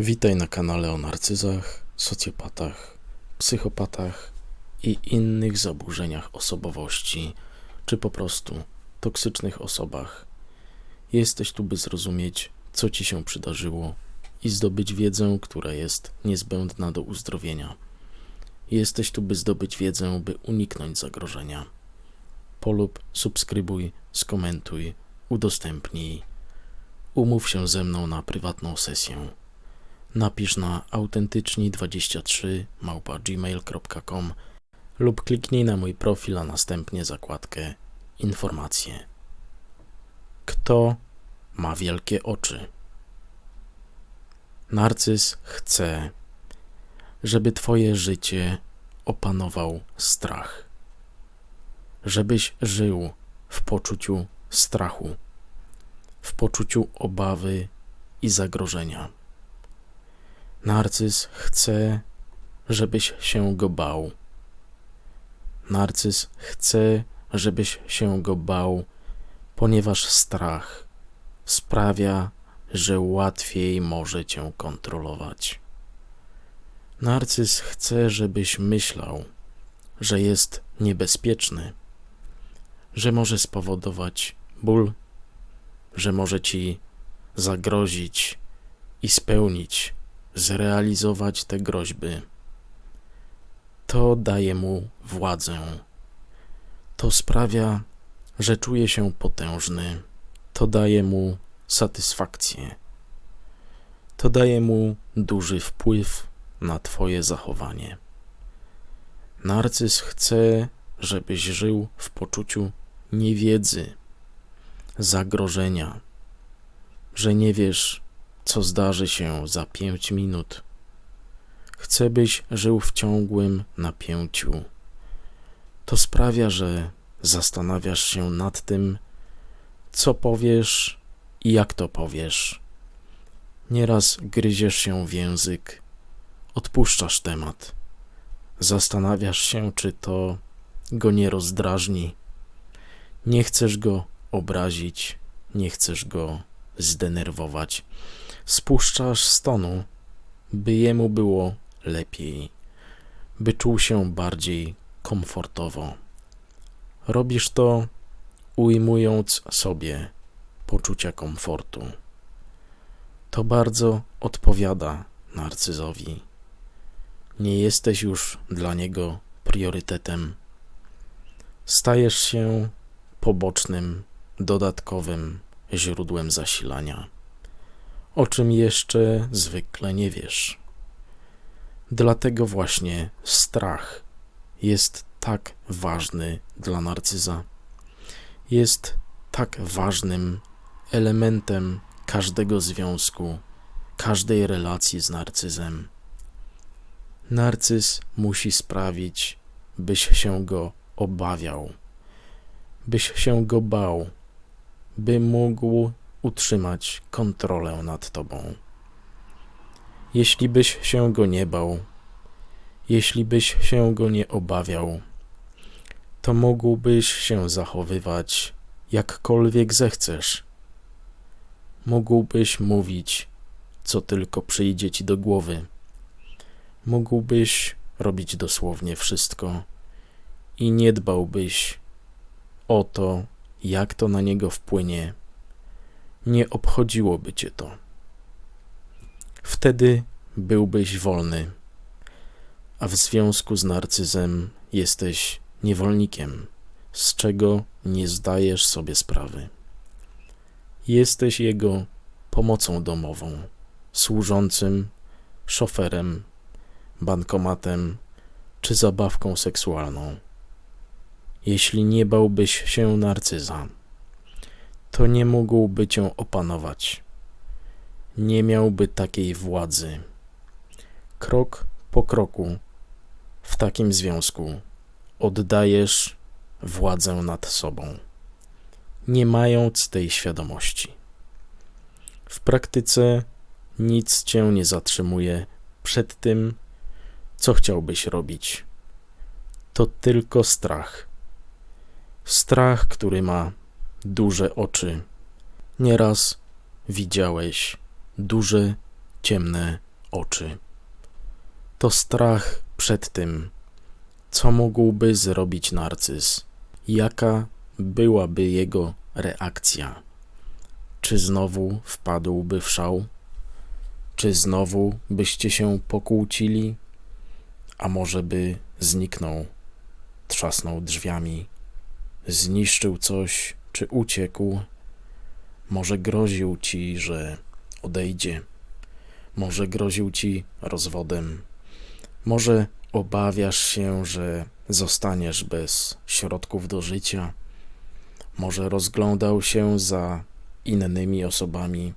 Witaj na kanale o narcyzach, socjopatach, psychopatach i innych zaburzeniach osobowości, czy po prostu toksycznych osobach. Jesteś tu, by zrozumieć, co ci się przydarzyło i zdobyć wiedzę, która jest niezbędna do uzdrowienia. Jesteś tu, by zdobyć wiedzę, by uniknąć zagrożenia. Polub, subskrybuj, skomentuj, udostępnij. Umów się ze mną na prywatną sesję napisz na autentyczni23 małpa gmail.com lub kliknij na mój profil, a następnie zakładkę Informacje. Kto ma wielkie oczy? Narcyz chce, żeby Twoje życie opanował strach, żebyś żył w poczuciu strachu, w poczuciu obawy i zagrożenia. Narcyz chce, żebyś się go bał. Narcyz chce, żebyś się go bał, ponieważ strach sprawia, że łatwiej może cię kontrolować. Narcyz chce, żebyś myślał, że jest niebezpieczny, że może spowodować ból, że może ci zagrozić i spełnić zrealizować te groźby. To daje mu władzę. To sprawia, że czuje się potężny. To daje mu satysfakcję. To daje mu duży wpływ na Twoje zachowanie. Narcyz chce, żebyś żył w poczuciu niewiedzy, zagrożenia, że nie wiesz, co zdarzy się za pięć minut. Chcę, byś żył w ciągłym napięciu. To sprawia, że zastanawiasz się nad tym, co powiesz i jak to powiesz. Nieraz gryziesz się w język, odpuszczasz temat. Zastanawiasz się, czy to go nie rozdrażni. Nie chcesz go obrazić, nie chcesz go zdenerwować spuszczasz stonu, by jemu było lepiej, by czuł się bardziej komfortowo. Robisz to ujmując sobie poczucia komfortu. To bardzo odpowiada narcyzowi. Nie jesteś już dla niego priorytetem. Stajesz się pobocznym, dodatkowym źródłem zasilania o czym jeszcze zwykle nie wiesz. Dlatego właśnie strach jest tak ważny dla narcyza. Jest tak ważnym elementem każdego związku, każdej relacji z narcyzem. Narcyz musi sprawić, byś się go obawiał, byś się go bał, by mógł utrzymać kontrolę nad tobą. Jeśli byś się go nie bał, jeśli byś się go nie obawiał, to mógłbyś się zachowywać jakkolwiek zechcesz. Mógłbyś mówić, co tylko przyjdzie ci do głowy. Mógłbyś robić dosłownie wszystko i nie dbałbyś o to, jak to na niego wpłynie nie obchodziłoby cię to. Wtedy byłbyś wolny, a w związku z narcyzem jesteś niewolnikiem, z czego nie zdajesz sobie sprawy. Jesteś jego pomocą domową, służącym, szoferem, bankomatem czy zabawką seksualną. Jeśli nie bałbyś się narcyza, to nie mógłby cię opanować. Nie miałby takiej władzy. Krok po kroku w takim związku oddajesz władzę nad sobą, nie mając tej świadomości. W praktyce nic cię nie zatrzymuje przed tym, co chciałbyś robić. To tylko strach. Strach, który ma duże oczy. Nieraz widziałeś duże, ciemne oczy. To strach przed tym, co mógłby zrobić narcyz, jaka byłaby jego reakcja. Czy znowu wpadłby w szał? Czy znowu byście się pokłócili? A może by zniknął, trzasnął drzwiami, zniszczył coś, czy uciekł? Może groził ci, że odejdzie? Może groził ci rozwodem? Może obawiasz się, że zostaniesz bez środków do życia? Może rozglądał się za innymi osobami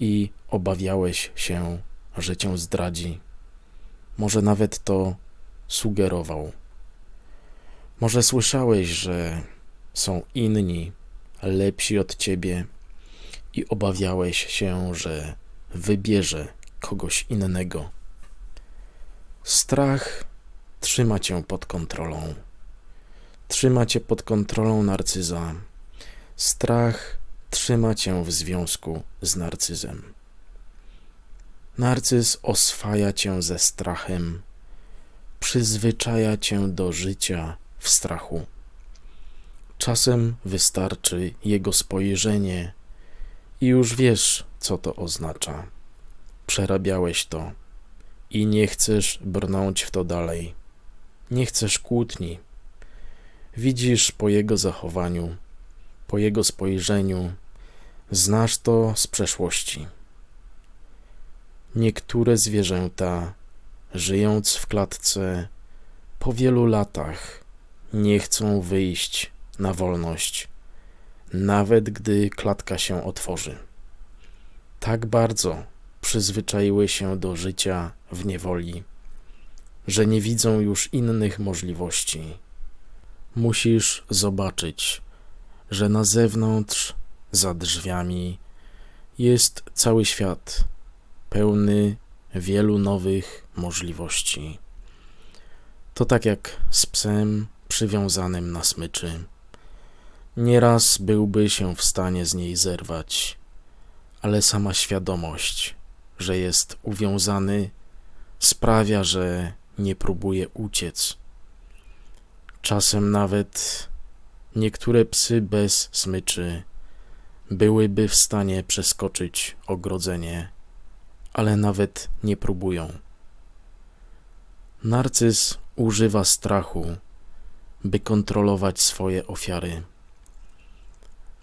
i obawiałeś się, że cię zdradzi. Może nawet to sugerował. Może słyszałeś, że są inni, lepsi od ciebie i obawiałeś się, że wybierze kogoś innego. Strach trzyma cię pod kontrolą. Trzyma cię pod kontrolą narcyza. Strach trzyma cię w związku z narcyzem. Narcyz oswaja cię ze strachem, przyzwyczaja cię do życia w strachu. Czasem wystarczy jego spojrzenie i już wiesz, co to oznacza. Przerabiałeś to i nie chcesz brnąć w to dalej. Nie chcesz kłótni. Widzisz po jego zachowaniu, po jego spojrzeniu, znasz to z przeszłości. Niektóre zwierzęta, żyjąc w klatce, po wielu latach nie chcą wyjść na wolność, nawet gdy klatka się otworzy. Tak bardzo przyzwyczaiły się do życia w niewoli, że nie widzą już innych możliwości. Musisz zobaczyć, że na zewnątrz, za drzwiami, jest cały świat pełny wielu nowych możliwości. To tak jak z psem przywiązanym na smyczy. Nieraz byłby się w stanie z niej zerwać, ale sama świadomość, że jest uwiązany, sprawia, że nie próbuje uciec. Czasem nawet niektóre psy bez smyczy byłyby w stanie przeskoczyć ogrodzenie, ale nawet nie próbują. Narcyz używa strachu, by kontrolować swoje ofiary.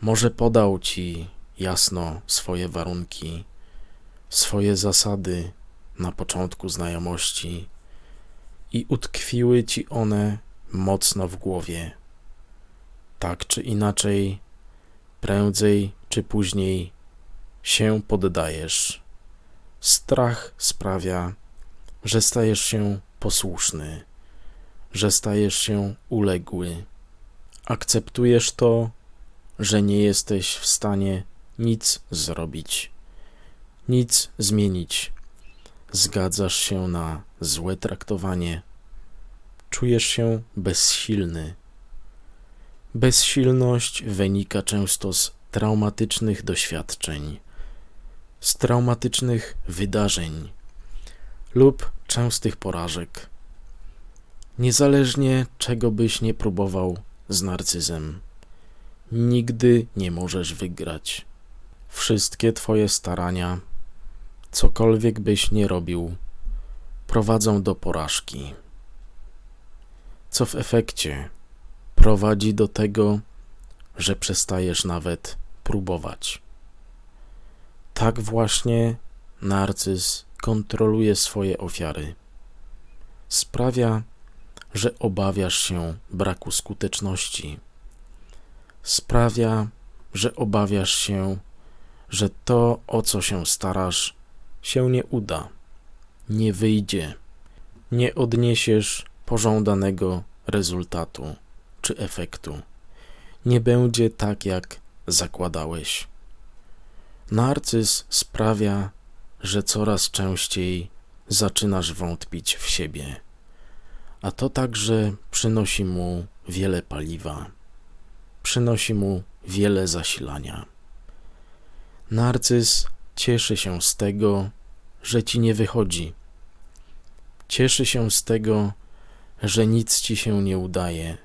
Może podał ci jasno swoje warunki, swoje zasady na początku znajomości i utkwiły ci one mocno w głowie. Tak czy inaczej, prędzej czy później się poddajesz. Strach sprawia, że stajesz się posłuszny, że stajesz się uległy. Akceptujesz to, że nie jesteś w stanie nic zrobić, nic zmienić. Zgadzasz się na złe traktowanie, czujesz się bezsilny. Bezsilność wynika często z traumatycznych doświadczeń, z traumatycznych wydarzeń lub częstych porażek. Niezależnie czego byś nie próbował z narcyzem, nigdy nie możesz wygrać. Wszystkie Twoje starania, cokolwiek byś nie robił, prowadzą do porażki, co w efekcie prowadzi do tego, że przestajesz nawet próbować. Tak właśnie narcyz kontroluje swoje ofiary. Sprawia, że obawiasz się braku skuteczności. Sprawia, że obawiasz się, że to, o co się starasz, się nie uda, nie wyjdzie, nie odniesiesz pożądanego rezultatu czy efektu. Nie będzie tak, jak zakładałeś. Narcyz sprawia, że coraz częściej zaczynasz wątpić w siebie, a to także przynosi mu wiele paliwa, przynosi mu wiele zasilania. Narcyz cieszy się z tego, że ci nie wychodzi. Cieszy się z tego, że nic ci się nie udaje.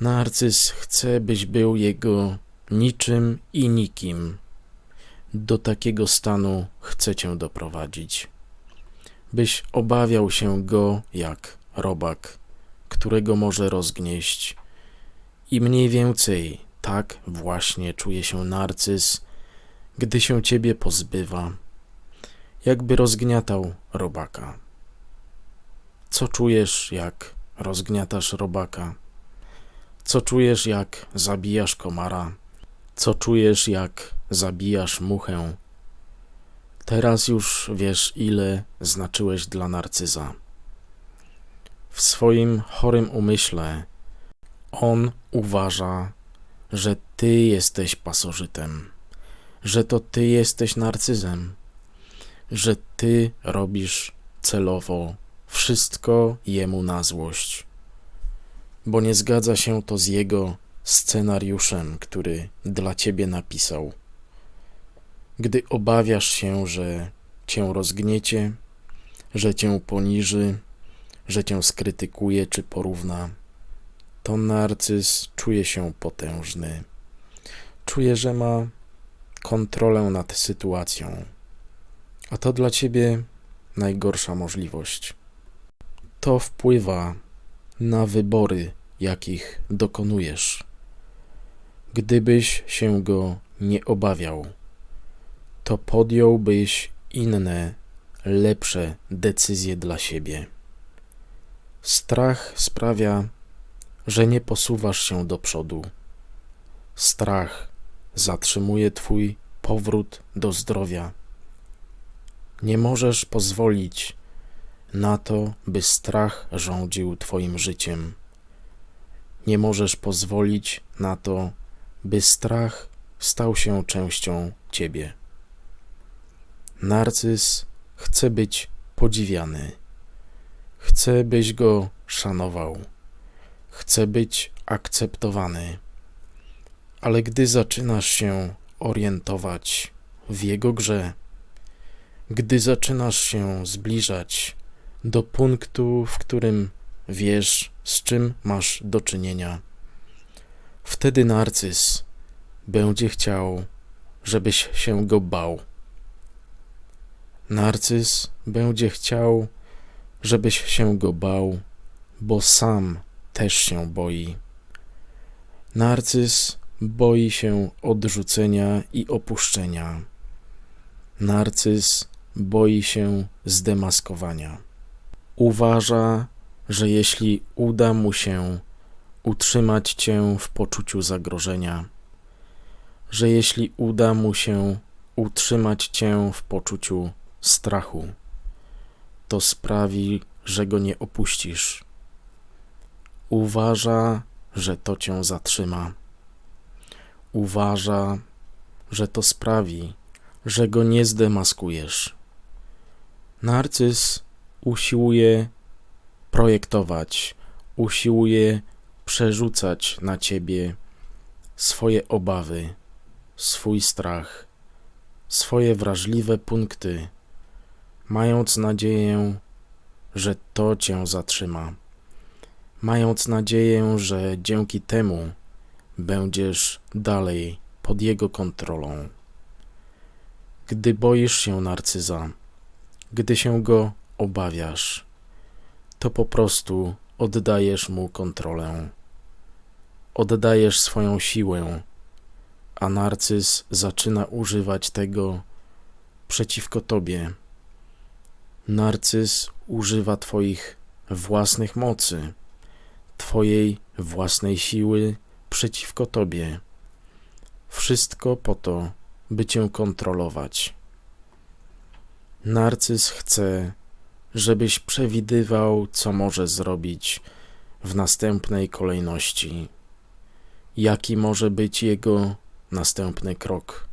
Narcyz chce, byś był jego niczym i nikim. Do takiego stanu chce cię doprowadzić. Byś obawiał się go jak robak, którego może rozgnieść. I mniej więcej tak właśnie czuje się narcyz, gdy się ciebie pozbywa, jakby rozgniatał robaka. Co czujesz, jak rozgniatasz robaka? Co czujesz, jak zabijasz komara? Co czujesz, jak zabijasz muchę? Teraz już wiesz, ile znaczyłeś dla narcyza. W swoim chorym umyśle on uważa, że ty jesteś pasożytem, że to ty jesteś narcyzem, że ty robisz celowo wszystko jemu na złość, bo nie zgadza się to z jego scenariuszem, który dla ciebie napisał. Gdy obawiasz się, że cię rozgniecie, że cię poniży, że cię skrytykuje czy porówna, to narcyz czuje się potężny. Czuje, że ma kontrolę nad sytuacją. A to dla ciebie najgorsza możliwość. To wpływa na wybory, jakich dokonujesz. Gdybyś się go nie obawiał, to podjąłbyś inne, lepsze decyzje dla siebie. Strach sprawia, że nie posuwasz się do przodu. Strach zatrzymuje Twój powrót do zdrowia. Nie możesz pozwolić na to, by strach rządził Twoim życiem. Nie możesz pozwolić na to, by strach stał się częścią Ciebie. Narcyz chce być podziwiany. Chce, byś go szanował. Chce być akceptowany. Ale gdy zaczynasz się orientować w jego grze, gdy zaczynasz się zbliżać do punktu, w którym wiesz, z czym masz do czynienia, wtedy narcyz będzie chciał, żebyś się go bał. Narcyz będzie chciał, żebyś się go bał, bo sam też się boi. Narcyz boi się odrzucenia i opuszczenia. Narcyz boi się zdemaskowania. Uważa, że jeśli uda mu się utrzymać cię w poczuciu zagrożenia, że jeśli uda mu się utrzymać cię w poczuciu strachu, to sprawi, że go nie opuścisz. Uważa, że to cię zatrzyma. Uważa, że to sprawi, że go nie zdemaskujesz. Narcyz usiłuje projektować, usiłuje przerzucać na ciebie swoje obawy, swój strach, swoje wrażliwe punkty, mając nadzieję, że to cię zatrzyma, mając nadzieję, że dzięki temu będziesz dalej pod jego kontrolą. Gdy boisz się narcyza, gdy się go obawiasz, to po prostu oddajesz mu kontrolę. Oddajesz swoją siłę, a narcyz zaczyna używać tego przeciwko tobie. Narcyz używa Twoich własnych mocy, Twojej własnej siły przeciwko Tobie. Wszystko po to, by Cię kontrolować. Narcyz chce, żebyś przewidywał, co może zrobić w następnej kolejności, jaki może być jego następny krok.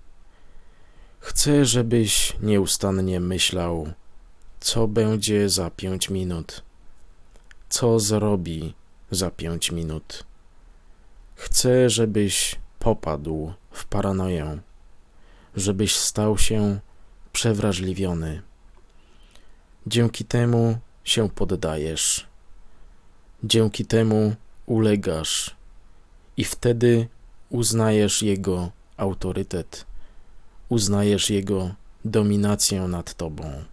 Chce, żebyś nieustannie myślał, co będzie za pięć minut, co zrobi za pięć minut. Chcę, żebyś popadł w paranoję, żebyś stał się przewrażliwiony. Dzięki temu się poddajesz. Dzięki temu ulegasz i wtedy uznajesz jego autorytet, uznajesz jego dominację nad tobą.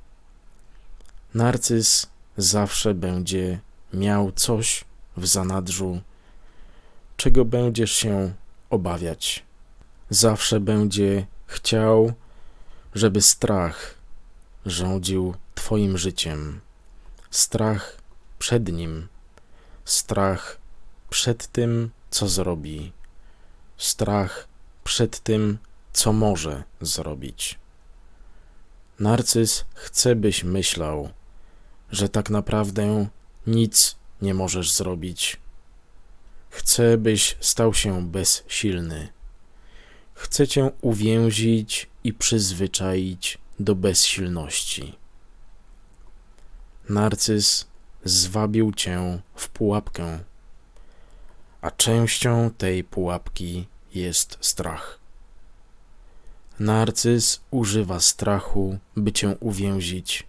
Narcyz zawsze będzie miał coś w zanadrzu, czego będziesz się obawiać. Zawsze będzie chciał, żeby strach rządził Twoim życiem. Strach przed nim, strach przed tym, co zrobi, strach przed tym, co może zrobić. Narcyz chce, byś myślał, że tak naprawdę nic nie możesz zrobić. Chce, byś stał się bezsilny. Chce cię uwięzić i przyzwyczaić do bezsilności. Narcyz zwabił cię w pułapkę, a częścią tej pułapki jest strach. Narcyz używa strachu, by cię uwięzić.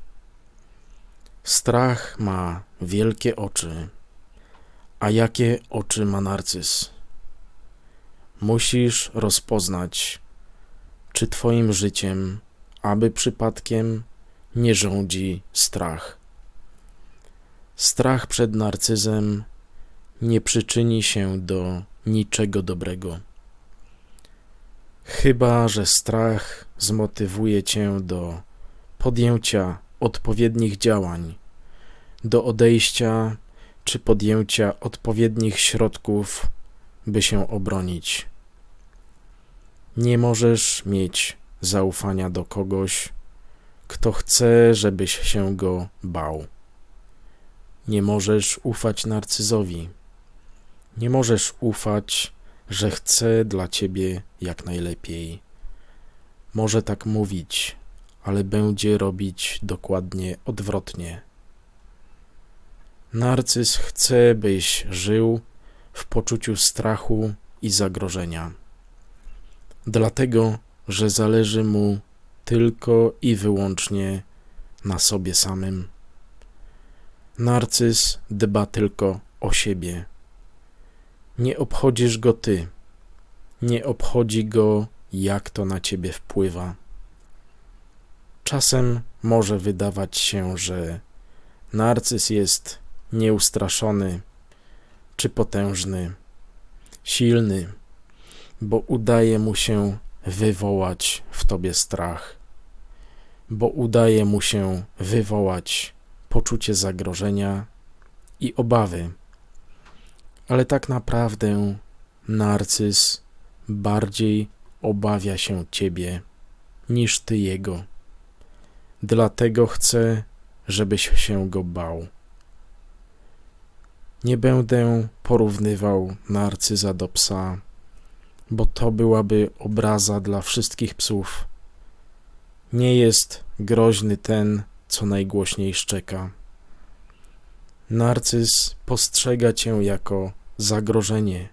Strach ma wielkie oczy. A jakie oczy ma narcyz? Musisz rozpoznać, czy twoim życiem, aby przypadkiem nie rządzi strach. Strach przed narcyzem nie przyczyni się do niczego dobrego. Chyba, że strach zmotywuje cię do podjęcia odpowiednich działań, do odejścia czy podjęcia odpowiednich środków, by się obronić. Nie możesz mieć zaufania do kogoś, kto chce, żebyś się go bał. Nie możesz ufać narcyzowi. Nie możesz ufać, że chce dla ciebie jak najlepiej. Może tak mówić, ale będzie robić dokładnie odwrotnie. Narcyz chce, byś żył w poczuciu strachu i zagrożenia. Dlatego, że zależy mu tylko i wyłącznie na sobie samym. Narcyz dba tylko o siebie. Nie obchodzisz go ty, nie obchodzi go, jak to na ciebie wpływa. Czasem może wydawać się, że narcyz jest nieustraszony czy potężny, silny, bo udaje mu się wywołać w tobie strach, bo udaje mu się wywołać poczucie zagrożenia i obawy. Ale tak naprawdę narcyz bardziej obawia się ciebie niż ty jego. Dlatego chce, żebyś się go bał. Nie będę porównywał narcyza do psa, bo to byłaby obraza dla wszystkich psów. Nie jest groźny ten, co najgłośniej szczeka. Narcyz postrzega cię jako zagrożenie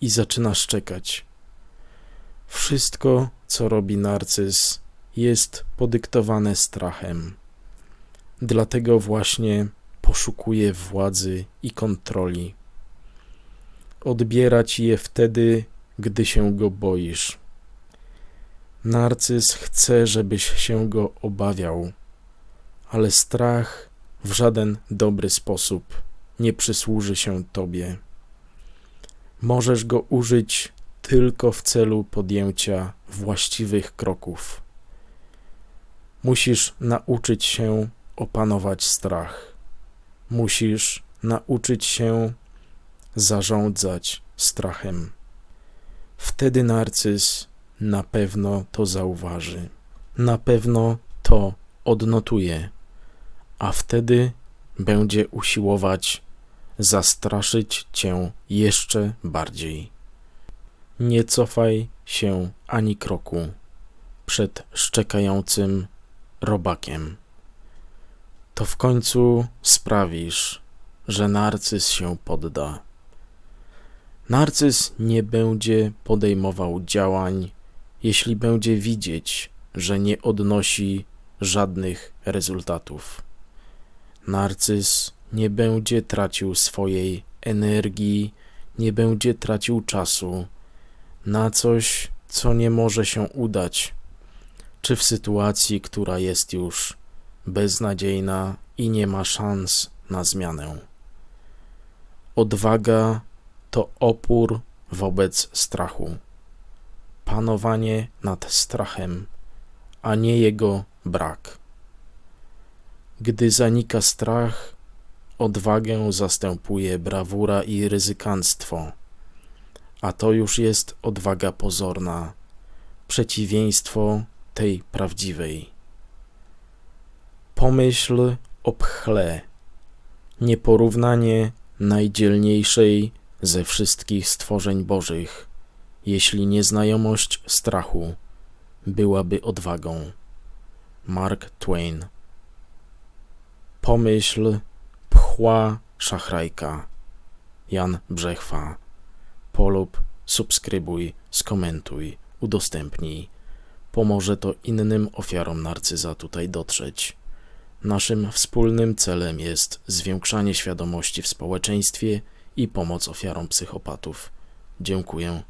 i zaczyna szczekać. Wszystko, co robi narcyz, jest podyktowane strachem. Dlatego właśnie poszukuje władzy i kontroli. Odbiera ci je wtedy, gdy się go boisz. Narcyz chce, żebyś się go obawiał, ale strach w żaden dobry sposób nie przysłuży się tobie. Możesz go użyć tylko w celu podjęcia właściwych kroków. Musisz nauczyć się opanować strach. Musisz nauczyć się zarządzać strachem. Wtedy narcyz na pewno to zauważy, na pewno to odnotuje, a wtedy będzie usiłować zastraszyć cię jeszcze bardziej. Nie cofaj się ani kroku przed szczekającym robakiem to w końcu sprawisz, że narcyz się podda. Narcyz nie będzie podejmował działań, jeśli będzie widzieć, że nie odnosi żadnych rezultatów. Narcyz nie będzie tracił swojej energii, nie będzie tracił czasu na coś, co nie może się udać, czy w sytuacji, która jest już beznadziejna i nie ma szans na zmianę. Odwaga to opór wobec strachu, panowanie nad strachem, a nie jego brak. Gdy zanika strach, odwagę zastępuje brawura i ryzykanstwo, a to już jest odwaga pozorna, przeciwieństwo tej prawdziwej. Pomyśl o pchle, nieporównanie najdzielniejszej ze wszystkich stworzeń bożych, jeśli nieznajomość strachu byłaby odwagą. Mark Twain Pomyśl pchła szachrajka. Jan Brzechwa. Polub, subskrybuj, skomentuj, udostępnij. Pomoże to innym ofiarom narcyza tutaj dotrzeć. Naszym wspólnym celem jest zwiększanie świadomości w społeczeństwie i pomoc ofiarom psychopatów. Dziękuję